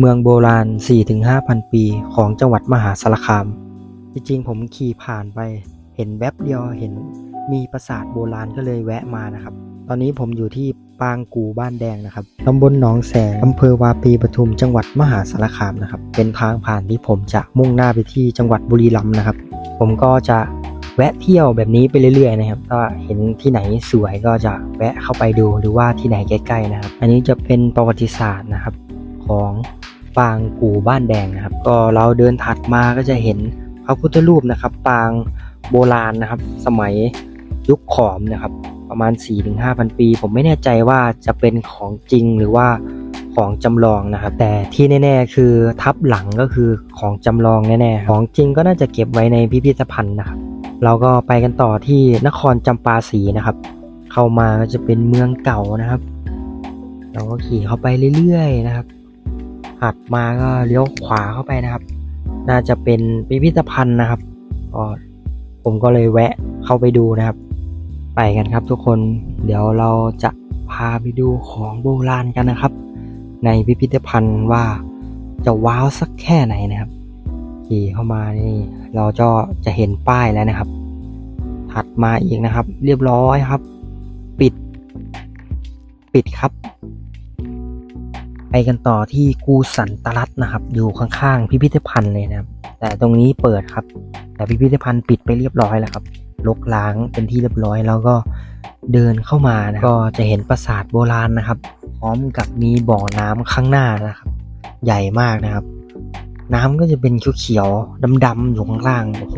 เมืองโบราณ 4-5,000 ปีของจังหวัดมหาสารคาม จริงๆ ผมขี่ผ่านไป เห็นแวบเดียวเห็นมีปราสาทโบราณก็เลยแวะมานะครับ ตอนนี้ผมอยู่ที่ปางกูบ้านแดงนะครับตำบลหนองแสงอำเภอวาปีปทุมจังหวัดมหาสารคามนะครับ เป็นทางผ่านที่ผมจะมุ่งหน้าไปที่จังหวัดบุรีรัมย์นะครับ ผมก็จะแวะเที่ยวแบบนี้ไปเรื่อยๆนะครับ ก็เห็นที่ไหนสวยก็จะแวะเข้าไปดูหรือว่าที่ไหนใกล้ๆนะครับ อันนี้จะเป็นประวัติศาสตร์นะครับของ ปางกู่บ้านแดงนะครับ ก็เราเดินถัดมาก็จะเห็นพระพุทธรูปนะครับ ปางโบราณนะครับ สมัยยุคขอมนะครับ ประมาณ 4-5,000 ปี ผมไม่แน่ใจว่าจะเป็นของจริงหรือว่าของจำลองนะครับ แต่ที่แน่ ๆ คือทับหลังก็คือของจำลองแน่ๆของจริงก็น่าจะเก็บไว้ในพิพิธภัณฑ์นะครับเราก็ไปกันต่อที่นครจำปาสีนะครับ เข้ามาก็จะเป็นเมืองเก่านะครับ เราก็ขี่เข้าไปเรื่อยๆนะครับ หัดมาก็เลี้ยวขวาเข้าไปนะครับ น่าจะเป็นพิพิธภัณฑ์นะครับก็ผมก็เลยแวะเข้าไปดูนะครับ ไปกันครับทุกคน เดี๋ยวเราจะพาไปดูของโบราณกันนะครับ ในพิพิธภัณฑ์ว่าจะว้าวสักแค่ไหนนะครับ ขี่เข้ามานี่เราก็จะเห็นป้ายแล้วนะครับ ถัดมาอีกนะครับ เรียบร้อยครับ ปิด ปิดครับ ไปกันต่อที่กูสันตรัตนะครับ อยู่ข้างๆพิพิธภัณฑ์เลยนะครับ แต่ตรงนี้เปิดครับ แต่พิพิธภัณฑ์ปิดไปเรียบร้อยแล้วครับลกล้างเป็นที่เรียบร้อยแล้วก็เดินเข้ามานะก็จะเห็นปราสาทโบราณนะครับ พร้อมกับมีบ่อน้ำข้างหน้านะครับ ใหญ่มากนะครับ น้ำก็จะเป็นเขียวๆดำๆอยู่ข้างล่างโอ้โห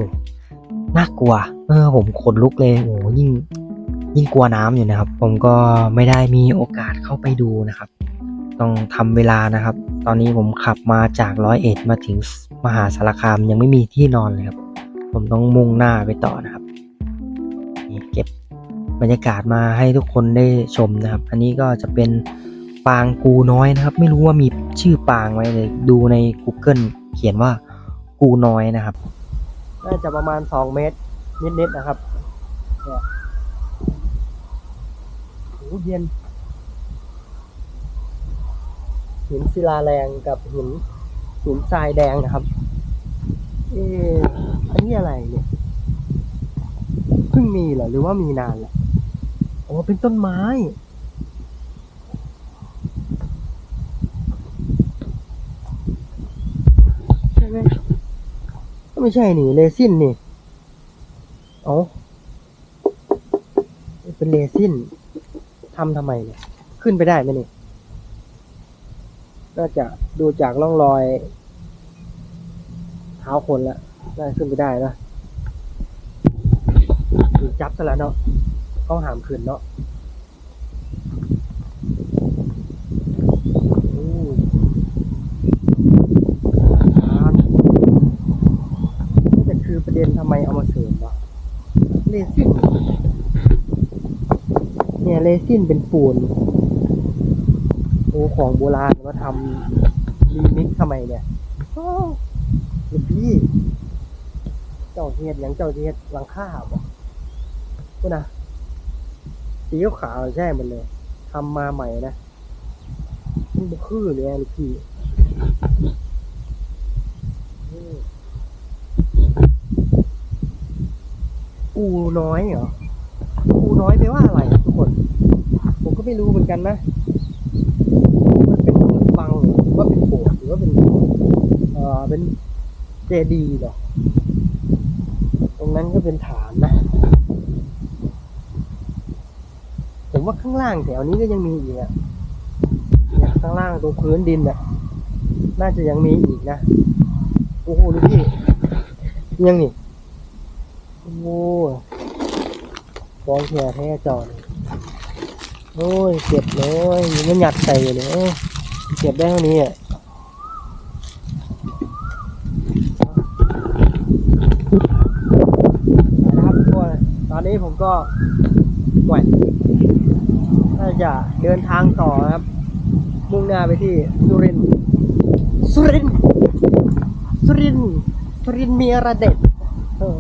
น่ากลัวเออผมขนลุกเลยโอ้ยิ่งยิ่งกลัวน้ำอยู่นะครับ ผมก็ไม่ได้มีโอกาสเข้าไปดูนะครับ ต้องทำเวลานะครับ ตอนนี้ผมขับมาจากร้อยเอ็ดมาถึงมหาสารคามยังไม่มีที่นอนเลยครับ ผมต้องมุ่งหน้าไปต่อนะครับนี่เก็บบรรยากาศมาให้ทุกคนได้ชมนะครับ อันนี้ก็จะเป็นปางกูน้อยนะครับ ไม่รู้ว่ามีชื่อปางไว้เลย ดูใน Google เขียนว่ากูน้อยนะครับ น่าจะประมาณ 2 เมตร นิดๆนะครับเนี่ยโอ้เย็น หินศิลาแรงกับหินหินทรายแดงนะครับ เอออันนี้อะไรเนี่ยเพิ่งมีเหรอหรือว่ามีนานแล้วอ๋อเป็นต้นไม้ ใช่ไหมก็ไม่ใช่นี่เรซินนี่เอาเป็นเรซินทำทำไมเนี่ย ขึ้นไปได้ไหมนี่ น่าจะดูจากร่องรอยเท้าคนแล้วน่าขึ้นไปได้นะถูกจับซะแล้วเนาะเขาหามขึ้นเนาะอู้อ่านนี่แต่คือประเด็นทำไมเอามาเสริมวะเลซินเนี่ยเลซินเป็นปูน อ้ของโบราณมาทำรีมิกทำไมเนี่ยอ้าวลูพี่ เจ้าเทียดยังเจ้าเทียดหลังข้าบ่พูดนะสีขาวๆใช่หมันเลยทำมาใหม่นะมันบ่คือเลยลูกพี่อูน้อยเหรออูน้อยแปลว่าอะไรทุกคน ผมก็ไม่รู้เหมือนกันนะ มันเป็นบังหรือว่าเป็นโบสถ์หรือ ว่าเป็นเอ่อเป็นเจดีย์หรอตรงนั้นก็เป็นฐานนะ ผมว่าข้างล่างแถวนี้ก็ยังมีอีกอะข้างล่างตรงพื้นดินอะน่าจะยังมีอีกนะ โอ้โหดูพี่ยังนี่โอ้โหฟองแท้แท้จอเลยโอ้ยเจ็บเลยมันหยัดใส่อยู่เลยเอ้ยเจ็บได้เท่านี้อะ นะครับทุกคนต อนนี้ผมก็ไหวน่าจะเดินทางต่อครับ มุ่งหน้าไปที่สุรินสุรินสุรินสุรินมีอะไรเด็ดเออ